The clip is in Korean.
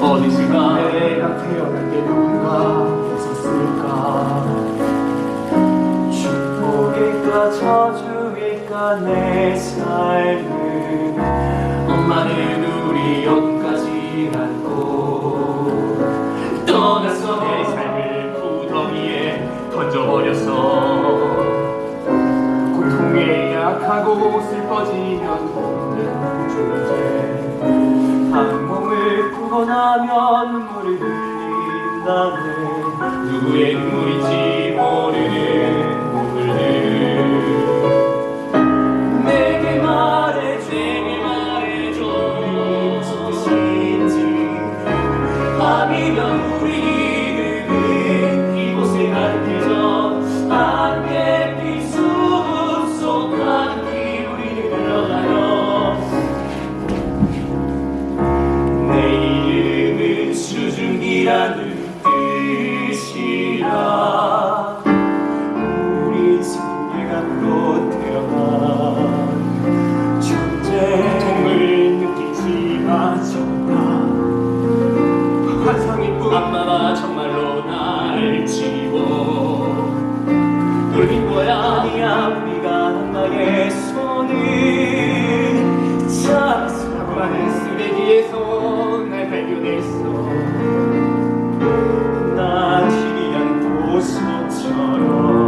어디가 내가 태어날 때 누군가 없었을까? 축복일까 저주일까 내 삶은 엄마는 우리 여기까지 안고 떠나서 내 삶을 구덩이에 던져버렸어. 고통에 약하고 슬퍼지면 없는 존재 나면 눈물을 흘린다네. 누구의 눈물인지 모르는 눈물들. 내게 말해줘 내게 말해줘. 무엇인지 밤이면 우리 엄마가 정말로 날 지워. 울린 거야? 아니야. 우리가 나의 손을 잡았어 많은 쓰레기에서 날 발견했어. 난 희귀한 도시처럼